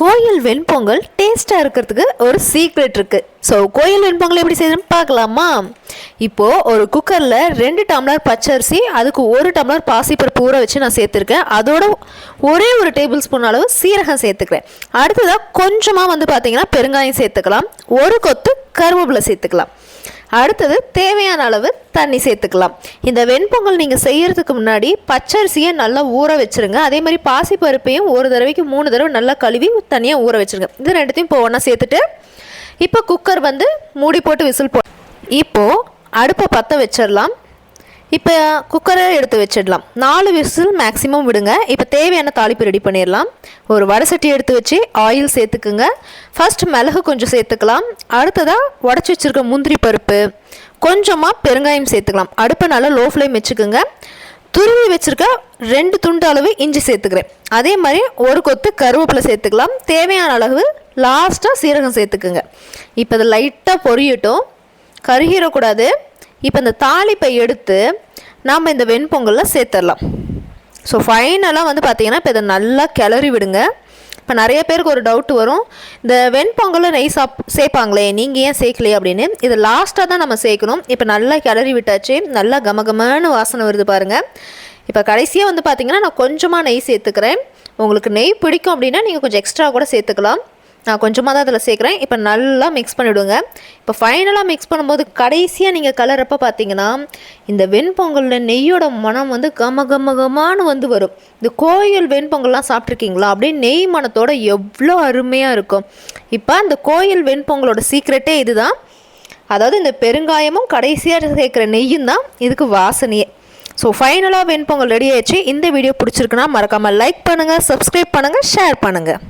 கோயில் வெண்பொங்கல் டேஸ்ட்டாக இருக்கிறதுக்கு ஒரு சீக்ரெட் இருக்குது ஸோ கோயில் வெண்பொங்கல் எப்படி செய்யணும்னு பார்க்கலாமா? இப்போது ஒரு குக்கரில் ரெண்டு டம்ளர் பச்சரிசி அதுக்கு ஒரு டம்ளர் பாசிப்பருப்பு ஊற வச்சு நான் சேர்த்துருக்கேன். அதோட ஒரே ஒரு டேபிள் ஸ்பூன் அளவு சீரகம் சேர்த்துக்கிறேன். அடுத்ததாக கொஞ்சமாக வந்து பார்த்தீங்கன்னா பெருங்காயம் சேர்த்துக்கலாம். ஒரு கொத்து கருவேப்பிலை சேர்த்துக்கலாம். அடுத்தது தேவையான அளவு தண்ணி சேர்த்துக்கலாம். இந்த வெண்பொங்கல் நீங்கள் செய்கிறதுக்கு முன்னாடி பச்சரிசியை நல்லா ஊற வச்சுருங்க. அதே மாதிரி பாசிப்பருப்பையும் ஒரு தடவைக்கு மூணு தடவை நல்லா கழுவி தனியாக ஊற வச்சுருங்க. இது ரெண்டுத்தையும் இப்போ ஒன்றா சேர்த்துட்டு இப்போ குக்கர் வந்து மூடி போட்டு விசில் போ இப்போது அடுப்பை பற்ற வச்சிடலாம். இப்போ குக்கரை எடுத்து வச்சிடலாம். நாலு விசில் மேக்ஸிமம் விடுங்க. இப்போ தேவையான தாளிப்பு ரெடி பண்ணிடலாம். ஒரு வடை சட்டி எடுத்து வச்சு ஆயில் சேர்த்துக்குங்க. ஃபஸ்ட் மிளகு கொஞ்சம் சேர்த்துக்கலாம். அடுத்ததாக உடச்சி வச்சுருக்க முந்திரி பருப்பு. கொஞ்சமாக பெருங்காயம் சேர்த்துக்கலாம். அடுப்பை நல்லா லோ ஃப்ளேம் வச்சுக்கோங்க. துருவி வச்சுருக்க ரெண்டு துண்டு அளவு இஞ்சி சேர்த்துக்கிறேன். அதே மாதிரி ஒரு கொத்து கருவேப்பிலை சேர்த்துக்கலாம். தேவையான அளவு லாஸ்ட்டாக சீரகம் சேர்த்துக்குங்க. இப்போ இது லைட்டாக பொரியட்டும். கருகிடக்கூடாது. இப்போ இந்த தாளிப்பை எடுத்து நாம் இந்த வெண்பொங்கலில் சேர்த்துடலாம். ஸோ ஃபைனலாக வந்து பார்த்தீங்கன்னா இப்போ இதை நல்லா கிளறி விடுங்க. இப்போ நிறைய பேருக்கு ஒரு டவுட் வரும். இந்த வெண்பொங்கலில் நெய் சாப் சேர்ப்பாங்களே நீங்கள் ஏன் சேர்க்கலையே அப்படின்னு. இது லாஸ்ட்டாக தான் நம்ம சேர்க்கணும். இப்போ நல்லா கிளறி விட்டாச்சு. நல்லா கமகமான வாசனை வருது பாருங்கள் இப்போ கடைசியாக வந்து பார்த்தீங்கன்னா நான் கொஞ்சமாக நெய் சேர்த்துக்கிறேன். உங்களுக்கு நெய் பிடிக்கும் அப்படின்னா நீங்கள் கொஞ்சம் எக்ஸ்ட்ரா கூட சேர்த்துக்கலாம். நான் கொஞ்சமாக தான் அதில் சேர்க்குறேன். இப்போ நல்லா மிக்ஸ் பண்ணிவிடுங்க இப்போ ஃபைனலாக மிக்ஸ் பண்ணும்போது கடைசியாக நீங்கள் கலரப்போ பார்த்தீங்கன்னா இந்த வெண்பொங்கலில் நெய்யோட மனம் வந்து கம கம கமான்னு வந்து வரும். இந்த கோயில் வெண்பொங்கல்லாம் சாப்பிட்ருக்கீங்களா அப்படியே நெய் மனத்தோட எவ்வளோ அருமையாக இருக்கும். இப்போ அந்த கோயில் வெண்பொங்கலோட சீக்ரெட்டே இதுதான். அதாவது இந்த பெருங்காயமும் கடைசியாக சேர்க்குற நெய்யும் தான் இதுக்கு வாசனையே. ஸோ ஃபைனலாக வெண்பொங்கல் ரெடி ஆயிடுச்சு. இந்த வீடியோ பிடிச்சிருக்குன்னா மறக்காமல் லைக் பண்ணுங்கள் சப்ஸ்கிரைப் பண்ணுங்கள் ஷேர் பண்ணுங்கள்